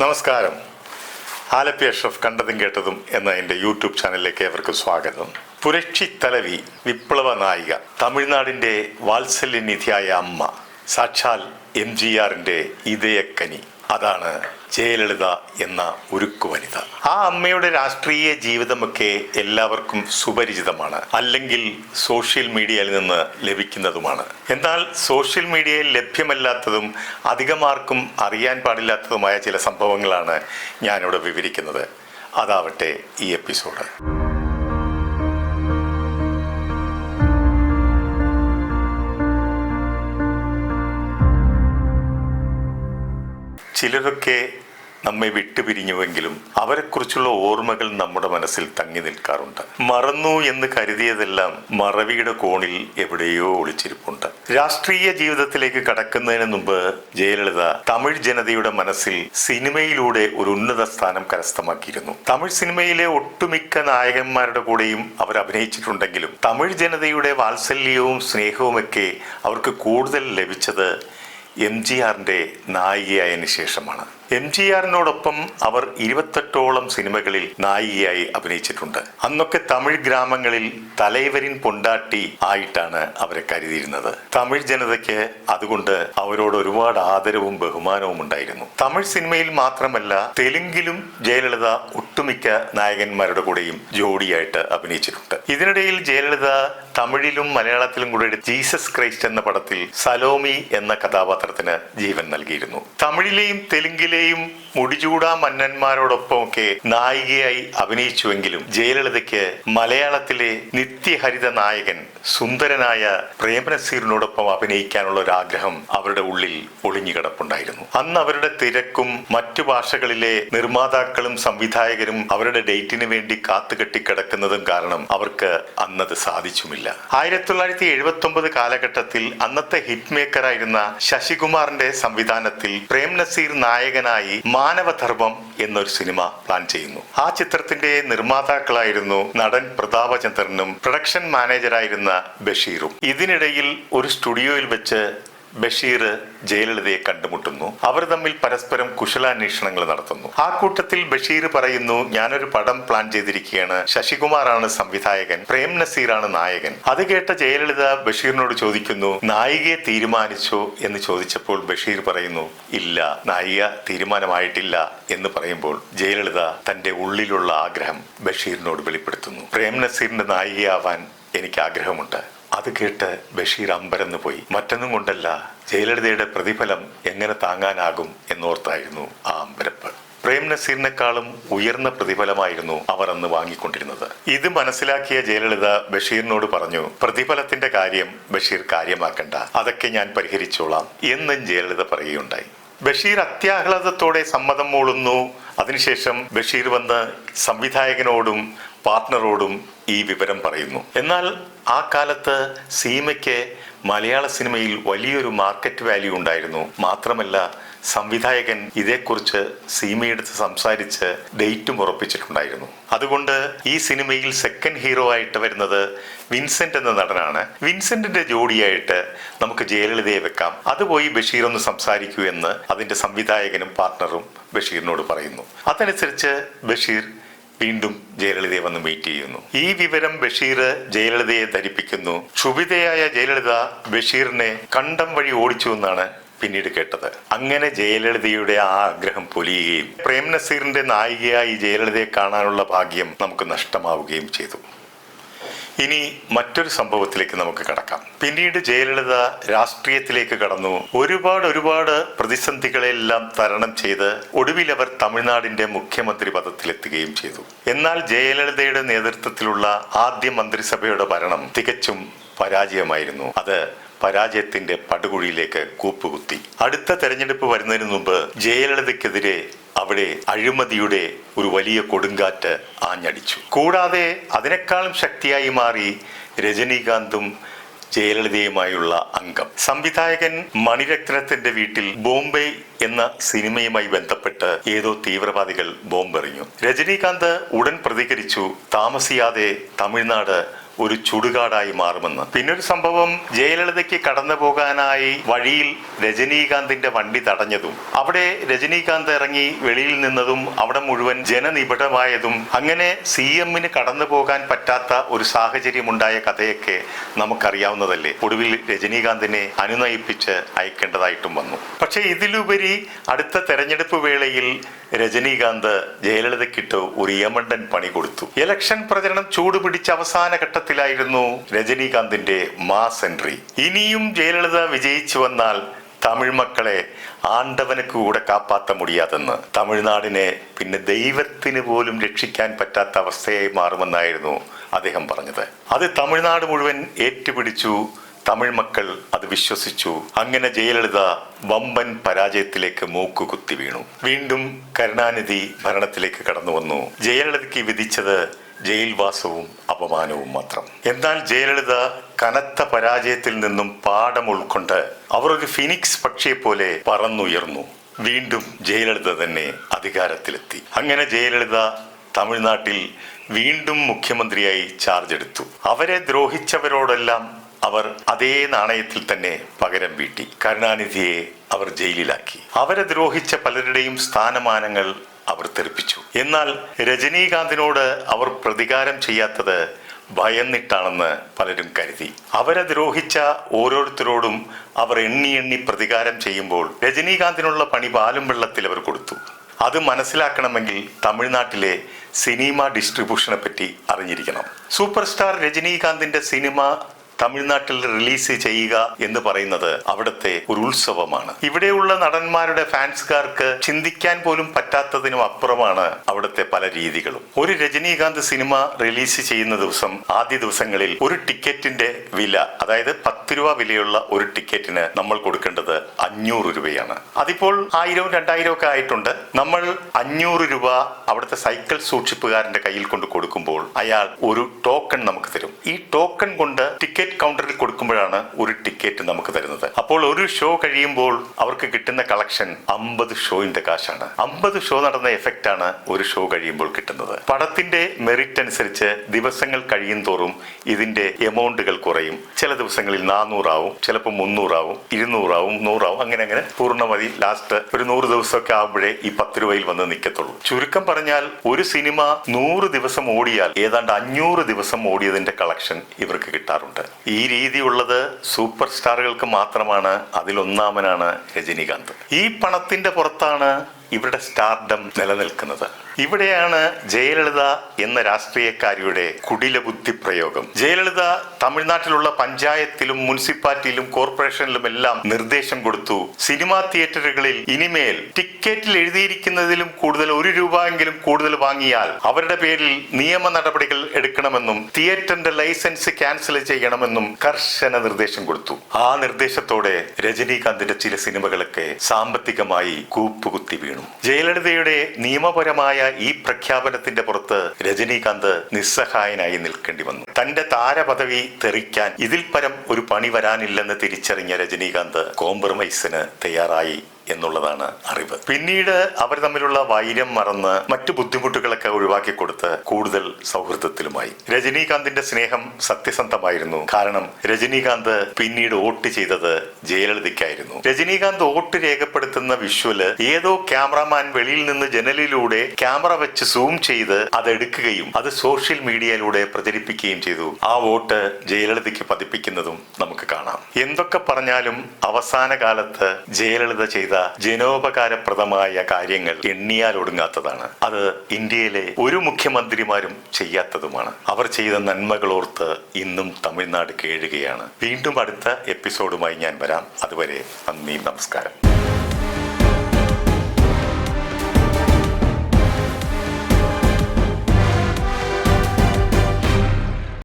നമസ്കാരം. ആലപ്പി അഷ്റഫ് കണ്ടതും കേട്ടതും എന്ന എന്റെ യൂട്യൂബ് ചാനലിലേക്ക് ഏവർക്കും സ്വാഗതം. പുരക്ഷി തലവി വിപ്ലവ നായിക തമിഴ്നാടിന്റെ വാത്സല്യനിധിയായ അമ്മ സാക്ഷാൽ എം ജി ആറിന്റെ ഇതയക്കനി. അതാണ് ജയലളിത എന്ന ഉരുക്കു വനിത. ആ അമ്മയുടെ രാഷ്ട്രീയ ജീവിതമൊക്കെ എല്ലാവർക്കും സുപരിചിതമാണ്. അല്ലെങ്കിൽ സോഷ്യൽ മീഡിയയിൽ നിന്ന് ലഭിക്കുന്നതുമാണ്. എന്നാൽ സോഷ്യൽ മീഡിയയിൽ ലഭ്യമല്ലാത്തതും അധികമാർക്കും അറിയാൻ പാടില്ലാത്തതുമായ ചില സംഭവങ്ങളാണ് ഞാനിവിടെ വിവരിക്കുന്നത്. അതാവട്ടെ ഈ എപ്പിസോഡ്. ചിലരൊക്കെ നമ്മെ വിട്ടുപിരിഞ്ഞുവെങ്കിലും അവരെക്കുറിച്ചുള്ള ഓർമ്മകൾ നമ്മുടെ മനസ്സിൽ തങ്ങി നിൽക്കാറുണ്ട്. മറന്നു എന്ന് കരുതിയതെല്ലാം മറവിയുടെ കോണിൽ എവിടെയോ ഒളിച്ചിരിപ്പുണ്ട്. രാഷ്ട്രീയ ജീവിതത്തിലേക്ക് കടക്കുന്നതിന് മുമ്പ് ജയലളിത തമിഴ് ജനതയുടെ മനസ്സിൽ സിനിമയിലൂടെ ഒരു ഉന്നത സ്ഥാനം കരസ്ഥമാക്കിയിരുന്നു. തമിഴ് സിനിമയിലെ ഒട്ടുമിക്ക നായകന്മാരുടെ കൂടെയും അവർ അഭിനയിച്ചിട്ടുണ്ടെങ്കിലും തമിഴ് ജനതയുടെ വാത്സല്യവും സ്നേഹവുമൊക്കെ അവർക്ക് കൂടുതൽ ലഭിച്ചത് എം ജി ആറിന്റെ നായികയായതിനു ശേഷമാണ്. എം ജി ആറിനോടൊപ്പം അവർ ഇരുപത്തെട്ടോളം സിനിമകളിൽ നായികയായി അഭിനയിച്ചിട്ടുണ്ട്. അന്നൊക്കെ തമിഴ് ഗ്രാമങ്ങളിൽ തലൈവരിൻ പൊണ്ടാട്ടി ആയിട്ടാണ് അവരെ കരുതിയിരുന്നത്. തമിഴ് ജനതയ്ക്ക് അതുകൊണ്ട് അവരോട് ഒരുപാട് ആദരവും ബഹുമാനവും ഉണ്ടായിരുന്നു. തമിഴ് സിനിമയിൽ മാത്രമല്ല തെലുങ്കിലും ജയലളിത ഒട്ടുമിക്ക നായകന്മാരുടെ കൂടെയും ജോഡിയായിട്ട് അഭിനയിച്ചിട്ടുണ്ട്. ഇതിനിടയിൽ ജയലളിത തമിഴിലും മലയാളത്തിലും കൂടെ ജീസസ് ക്രൈസ്റ്റ് എന്ന പടത്തിൽ സലോമി എന്ന കഥാപാത്രത്തിന് ജീവൻ നൽകിയിരുന്നു. തമിഴിലെയും തെലുങ്കിലെയും മുടിചൂടാ മന്നന്മാരോടൊപ്പമൊക്കെ നായികയായി അഭിനയിച്ചുവെങ്കിലും ജയലളിതയ്ക്ക് മലയാളത്തിലെ നിത്യഹരിത നായകൻ സുന്ദരനായ പ്രേമനസീറിനോടൊപ്പം അഭിനയിക്കാനുള്ള ഒരു ആഗ്രഹം അവരുടെ ഉള്ളിൽ ഒളിഞ്ഞുകിടപ്പുണ്ടായിരുന്നു. അന്ന് അവരുടെ തിരക്കും മറ്റു ഭാഷകളിലെ നിർമ്മാതാക്കളും സംവിധായകരും അവരുടെ ഡേറ്റിന് വേണ്ടി കാത്തുകെട്ടി കിടക്കുന്നതും കാരണം അവർക്ക് അന്നത് സാധിച്ചുമില്ല. ആയിരത്തി തൊള്ളായിരത്തി എഴുപത്തി ഒമ്പത് കാലഘട്ടത്തിൽ അന്നത്തെ ഹിറ്റ് മേക്കറായിരുന്ന ശശികുമാറിന്റെ സംവിധാനത്തിൽ പ്രേം നസീർ നായകനായി മാനവധർമ്മം എന്നൊരു സിനിമ പ്ലാൻ ചെയ്യുന്നു. ആ ചിത്രത്തിന്റെ നിർമ്മാതാക്കളായിരുന്നു നടൻ പ്രതാപചന്ദ്രനും പ്രൊഡക്ഷൻ മാനേജറായിരുന്ന ബഷീറും. ഇതിനിടയിൽ ഒരു സ്റ്റുഡിയോയിൽ വെച്ച് ബഷീർ ജയലളിതയെ കണ്ടുമുട്ടുന്നു. അവർ തമ്മിൽ പരസ്പരം കുശലാന്വേഷണങ്ങൾ നടത്തുന്നു. ആ കൂട്ടത്തിൽ ബഷീർ പറയുന്നു ഞാനൊരു പടം പ്ലാൻ ചെയ്തിരിക്കുകയാണ്. ശശികുമാറാണ് സംവിധായകൻ പ്രേം നസീറാണ് നായകൻ. അത് കേട്ട ജയലളിത ബഷീറിനോട് ചോദിക്കുന്നു നായികയെ തീരുമാനിച്ചോ? എന്ന് ചോദിച്ചപ്പോൾ ബഷീർ പറയുന്നു ഇല്ല നായിക തീരുമാനമായിട്ടില്ല. എന്ന് പറയുമ്പോൾ ജയലളിത തന്റെ ഉള്ളിലുള്ള ആഗ്രഹം ബഷീറിനോട് വെളിപ്പെടുത്തുന്നു. പ്രേം നസീറിന്റെ നായികയാവാൻ എനിക്ക് ആഗ്രഹമുണ്ട്. അത് കേട്ട് ബഷീർ അമ്പരന്ന് പോയി. മറ്റൊന്നും കൊണ്ടല്ല ജയലളിതയുടെ പ്രതിഫലം എങ്ങനെ താങ്ങാനാകും എന്നോർത്തായിരുന്നു ആ അമ്പരപ്പ്. പ്രേം നസീറിനെക്കാളും ഉയർന്ന പ്രതിഫലമായിരുന്നു അവർ അന്ന് വാങ്ങിക്കൊണ്ടിരുന്നത്. ഇത് മനസ്സിലാക്കിയ ജയലളിത ബഷീറിനോട് പറഞ്ഞു പ്രതിഫലത്തിന്റെ കാര്യം ബഷീർ കാര്യമാക്കണ്ട. അതൊക്കെ ഞാൻ പരിഹരിച്ചോളാം എന്നും ജയലളിത പറയുകയുണ്ടായി. ബഷീർ അത്യാഹ്ലാദത്തോടെ സമ്മതം മൂളുന്നു. അതിനുശേഷം ബഷീർ വന്ന് സംവിധായകനോടും പാർട്ട്ണറോടും ഈ വിവരം പറയുന്നു. എന്നാൽ ആ കാലത്ത് സീമയ്ക്ക് മലയാള സിനിമയിൽ വലിയൊരു മാർക്കറ്റ് വാല്യൂ ഉണ്ടായിരുന്നു. മാത്രമല്ല സംവിധായകൻ ഇതേക്കുറിച്ച് സീമയെടുത്ത് സംസാരിച്ച് ഡേറ്റും ഉറപ്പിച്ചിട്ടുണ്ടായിരുന്നു. അതുകൊണ്ട് ഈ സിനിമയിൽ സെക്കൻഡ് ഹീറോ ആയിട്ട് വരുന്നത് വിൻസെന്റ് എന്ന നടനാണ്. വിൻസെന്റിന്റെ ജോഡിയായിട്ട് നമുക്ക് ജയലളിതയെ വെക്കാം. അത് പോയി ബഷീർ ഒന്ന് സംസാരിക്കൂ എന്ന് അതിന്റെ സംവിധായകനും പാർട്ട്ണറും ബഷീറിനോട് പറയുന്നു. അതനുസരിച്ച് ബഷീർ വീണ്ടും ജയലളിതയെ വന്ന് മീറ്റ് ചെയ്യുന്നു. ഈ വിവരം ബഷീർ ജയലളിതയെ ധരിപ്പിക്കുന്നു. ക്ഷുഭിതയായ ജയലളിത ബഷീറിനെ കണ്ടം വഴി ഓടിച്ചു എന്നാണ് പിന്നീട് കേട്ടത്. അങ്ങനെ ജയലളിതയുടെ ആ ആഗ്രഹം പൊലിയുകയും പ്രേം നസീറിന്റെ നായികയായി ജയലളിതയെ കാണാനുള്ള ഭാഗ്യം നമുക്ക് നഷ്ടമാവുകയും ചെയ്തു. ഇനി മറ്റൊരു സംഭവത്തിലേക്ക് നമുക്ക് കടക്കാം. പിന്നീട് ജയലളിത രാഷ്ട്രീയത്തിലേക്ക് കടന്നു. ഒരുപാട് ഒരുപാട് പ്രതിസന്ധികളെല്ലാം തരണം ചെയ്ത് ഒടുവിൽ അവർ തമിഴ്നാടിന്റെ മുഖ്യമന്ത്രി പദത്തിലെത്തുകയും ചെയ്തു. എന്നാൽ ജയലളിതയുടെ നേതൃത്വത്തിലുള്ള ആദ്യ മന്ത്രിസഭയുടെ ഭരണം തികച്ചും പരാജയമായിരുന്നു. അത് പരാജയത്തിന്റെ പടുകുഴിയിലേക്ക് കൂപ്പുകുത്തി. അടുത്ത തെരഞ്ഞെടുപ്പ് വരുന്നതിന് മുമ്പ് ജയലളിതയ്ക്കെതിരെ അവിടെ അഴിമതിയുടെ ഒരു വലിയ കൊടുങ്കാറ്റ് ആഞ്ഞടിച്ചു. കൂടാതെ അതിനേക്കാളും ശക്തിയായി മാറി രജനീകാന്തും ജയലളിതയുമായുള്ള അംഗം. സംവിധായകൻ മണിരത്നത്തിന്റെ വീട്ടിൽ ബോംബെ എന്ന സിനിമയുമായി ബന്ധപ്പെട്ട് ഏതോ തീവ്രവാദികൾ ബോംബെറിഞ്ഞു. രജനീകാന്ത് ഉടൻ പ്രതികരിച്ചു താമസിയാതെ തമിഴ്നാട് ഒരു ചുടുകാടായി മാറുമെന്ന്. പിന്നൊരു സംഭവം ജയലളിതയ്ക്ക് കടന്നു പോകാനായി വഴിയിൽ രജനീകാന്തിന്റെ വണ്ടി തടഞ്ഞതും അവിടെ രജനീകാന്ത് ഇറങ്ങി വെളിയിൽ നിന്നതും അവിടെ മുഴുവൻ ജനനിബിഡമായതും അങ്ങനെ സി എമ്മിന് കടന്നു പോകാൻ പറ്റാത്ത ഒരു സാഹചര്യമുണ്ടായ കഥയൊക്കെ നമുക്കറിയാവുന്നതല്ലേ? ഒടുവിൽ രജനീകാന്തിനെ അനുനയിപ്പിച്ച് അയക്കേണ്ടതായിട്ടും വന്നു. പക്ഷേ ഇതിലുപരി അടുത്ത തെരഞ്ഞെടുപ്പ് വേളയിൽ രജനീകാന്ത് ജയലളിതയ്ക്കിട്ട് ഒരു യമണ്ടൻ പണി കൊടുത്തു. ഇലക്ഷൻ പ്രചരണം ചൂടുപിടിച്ച അവസാന ഘട്ടത്തിലായിരുന്നു രജനീകാന്തിന്റെ മാസ് എൻട്രി ഇനിയും ജയലളിത വിജയിച്ചു വന്നാൽ തമിഴ് മക്കളെ ആണ്ടവന് കൂടെ കാപ്പാത്ത മുടിയാതെന്ന്. തമിഴ്നാടിനെ പിന്നെ ദൈവത്തിന് പോലും രക്ഷിക്കാൻ പറ്റാത്ത അവസ്ഥയായി മാറുമെന്നായിരുന്നു അദ്ദേഹം പറഞ്ഞത്. അത് തമിഴ്നാട് മുഴുവൻ ഏറ്റുപിടിച്ചു തമിഴ് മക്കൾ അത് വിശ്വസിച്ചു. അങ്ങനെ ജയലളിത വമ്പൻ പരാജയത്തിലേക്ക് മൂക്കു കുത്തി വീണു. വീണ്ടും കരുണാനിധി ഭരണത്തിലേക്ക് കടന്നു വന്നു. ജയലളിതയ്ക്ക് വിധിച്ചത് ജയിൽവാസവും അപമാനവും മാത്രം. എന്നാൽ ജയലളിത കനത്ത പരാജയത്തിൽ നിന്നും പാഠം ഉൾക്കൊണ്ട് അവർ ഒരു ഫിനിക്സ് പക്ഷിയെ പോലെ പറന്നുയർന്നു. വീണ്ടും ജയലളിത തന്നെ അധികാരത്തിലെത്തി. അങ്ങനെ ജയലളിത തമിഴ്നാട്ടിൽ വീണ്ടും മുഖ്യമന്ത്രിയായി ചാർജ് എടുത്തു. അവരെ ദ്രോഹിച്ചവരോടെല്ലാം അവർ അതേ നാണയത്തിൽ തന്നെ പകരം വീട്ടി. കരുണാനിധിയെ അവർ ജയിലിലാക്കി. അവരെ ദ്രോഹിച്ച പലരുടെയും സ്ഥാനമാനങ്ങൾ അവർ തെറിപ്പിച്ചു. എന്നാൽ രജനീകാന്തിനോട് അവർ പ്രതികാരം ചെയ്യാത്തത് ഭയന്നിട്ടാണെന്ന് പലരും കരുതി. അവരെ ദ്രോഹിച്ച ഓരോരുത്തരോടും അവർ എണ്ണി എണ്ണി പ്രതികാരം ചെയ്യുമ്പോൾ രജനീകാന്തിനുള്ള പണി പാലും വെള്ളത്തിൽ അവർ കൊടുത്തു. അത് മനസ്സിലാക്കണമെങ്കിൽ തമിഴ്നാട്ടിലെ സിനിമ ഡിസ്ട്രിബ്യൂഷനെ പറ്റി അറിഞ്ഞിരിക്കണം. സൂപ്പർ സ്റ്റാർ രജനീകാന്തിന്റെ സിനിമ തമിഴ്നാട്ടിൽ റിലീസ് ചെയ്യുക എന്ന് പറയുന്നത് അവിടുത്തെ ഒരു ഉത്സവമാണ്. ഇവിടെയുള്ള നടന്മാരുടെ ഫാൻസുകാർക്ക് ചിന്തിക്കാൻ പോലും പറ്റാത്തതിനും അപ്പുറമാണ് അവിടുത്തെ പല രീതികളും. ഒരു രജനീകാന്ത് സിനിമ റിലീസ് ചെയ്യുന്ന ദിവസം ആദ്യ ദിവസങ്ങളിൽ ഒരു ടിക്കറ്റിന്റെ വില അതായത് പത്ത് രൂപ വിലയുള്ള ഒരു ടിക്കറ്റിന് നമ്മൾ കൊടുക്കേണ്ടത് അഞ്ഞൂറ് രൂപയാണ്. അതിപ്പോൾ ആയിരവും രണ്ടായിരവും ഒക്കെ ആയിട്ടുണ്ട്. നമ്മൾ അഞ്ഞൂറ് രൂപ അവിടുത്തെ സൈക്കിൾ സൂക്ഷിപ്പുകാരന്റെ കയ്യിൽ കൊണ്ട് കൊടുക്കുമ്പോൾ അയാൾ ഒരു ടോക്കൺ നമുക്ക് തരും. ഈ ടോക്കൺ കൊണ്ട് ടിക്കറ്റ് കൗണ്ടറിൽ കൊടുക്കുമ്പോഴാണ് ഒരു ടിക്കറ്റ് നമുക്ക് തരുന്നത്. അപ്പോൾ ഒരു ഷോ കഴിയുമ്പോൾ അവർക്ക് കിട്ടുന്ന കളക്ഷൻ അമ്പത് ഷോയിന്റെ കാശാണ്. അമ്പത് ഷോ നടന്ന എഫക്റ്റ് ആണ് ഒരു ഷോ കഴിയുമ്പോൾ കിട്ടുന്നത്. പടത്തിന്റെ മെറിറ്റ് അനുസരിച്ച് ദിവസങ്ങൾ കഴിയും തോറും ഇതിന്റെ എമൗണ്ടുകൾ കുറയും. ചില ദിവസങ്ങളിൽ നാനൂറാവും ചിലപ്പോൾ മുന്നൂറാവും ഇരുന്നൂറാവും നൂറാവും അങ്ങനെ അങ്ങനെ പൂർണമതി. ലാസ്റ്റ് ഒരു നൂറ് ദിവസമൊക്കെ ആകുമ്പോഴേ ഈ പത്ത് രൂപയിൽ വന്ന് നിൽക്കത്തുള്ളൂ. ചുരുക്കം പറഞ്ഞാൽ ഒരു സിനിമ നൂറ് ദിവസം ഓടിയാൽ ഏതാണ്ട് അഞ്ഞൂറ് ദിവസം ഓടിയതിന്റെ കളക്ഷൻ ഇവർക്ക് കിട്ടാറുണ്ട്. ഈ രീതിയുള്ളത് സൂപ്പർ സ്റ്റാറുകൾക്ക് മാത്രമാണ്. അതിലൊന്നാമനാണ് രജനീകാന്ത്. ഈ പണത്തിന്റെ പുറത്താണ് ഇവരുടെ സ്റ്റാർഡം നിലനിൽക്കുന്നത്. ഇവിടെയാണ് ജയലളിത എന്ന രാഷ്ട്രീയക്കാരിയുടെ കുടില ബുദ്ധി പ്രയോഗം. ജയലളിത തമിഴ്നാട്ടിലുള്ള പഞ്ചായത്തിലും മുനിസിപ്പാലിറ്റിയിലും കോർപ്പറേഷനിലും എല്ലാം നിർദ്ദേശം കൊടുത്തു. സിനിമാ തിയേറ്ററുകളിൽ ഇനിമേൽ ടിക്കറ്റിൽ എഴുതിയിരിക്കുന്നതിലും കൂടുതൽ ഒരു രൂപ എങ്കിലും കൂടുതൽ വാങ്ങിയാൽ അവരുടെ പേരിൽ നിയമ നടപടികൾ എടുക്കണമെന്നും തിയേറ്ററിന്റെ ലൈസൻസ് ക്യാൻസൽ ചെയ്യണമെന്നും കർശന നിർദ്ദേശം കൊടുത്തു. ആ നിർദ്ദേശത്തോടെ രജനീകാന്തിന്റെ ചില സിനിമകളൊക്കെ സാമ്പത്തികമായി കൂപ്പുകുത്തി വീണു. ജയലളിതയുടെ നിയമപരമായ ഈ പ്രഖ്യാപനത്തിന്റെ പുറത്ത് രജനീകാന്ത് നിസ്സഹായനായി നിൽക്കേണ്ടി വന്നു. തന്റെ താരപദവി തെറിക്കാൻ ഇതിൽ പരം ഒരു പണി വരാനില്ലെന്ന് തിരിച്ചറിഞ്ഞ രജനീകാന്ത് കോംപ്രമൈസിന് തയ്യാറായി. എന്നുള്ളതാണ് അറിവ്. പിന്നീട് അവർ തമ്മിലുള്ള വൈരം മറന്ന് മറ്റു ബുദ്ധിമുട്ടുകളൊക്കെ ഒഴിവാക്കി കൊടുത്ത് കൂടുതൽ സൗഹൃദത്തിലുമായി. രജനീകാന്തിന്റെ സ്നേഹം സത്യസന്ധമായിരുന്നു. കാരണം രജനീകാന്ത് പിന്നീട് വോട്ട് ചെയ്തത് ജയലളിതയ്ക്കായിരുന്നു. രജനീകാന്ത് വോട്ട് രേഖപ്പെടുത്തുന്ന വിഷ്വൽ ഏതോ ക്യാമറമാൻ വെളിയിൽ നിന്ന് ജനലിലൂടെ ക്യാമറ വെച്ച് സൂം ചെയ്ത് അതെടുക്കുകയും അത് സോഷ്യൽ മീഡിയയിലൂടെ പ്രചരിപ്പിക്കുകയും ചെയ്തു. ആ വോട്ട് ജയലളിതയ്ക്ക് പതിപ്പിക്കുന്നതും നമുക്ക് കാണാം. എന്തൊക്കെ പറഞ്ഞാലും അവസാന കാലത്ത് ജയലളിത ചെയ്ത ജനോപകാരപ്രദമായ കാര്യങ്ങൾ എണ്ണിയാൽ ഒടുങ്ങാത്തതാണ്. അത് ഇന്ത്യയിലെ ഒരു മുഖ്യമന്ത്രിമാരും ചെയ്യാത്തതുമാണ്. അവർ ചെയ്ത നന്മകൾ ഓർത്ത് ഇന്നും തമിഴ്നാട് കേഴുകയാണ്. വീണ്ടും അടുത്ത എപ്പിസോഡുമായി ഞാൻ വരാം. അതുവരെ നന്ദി നമസ്കാരം.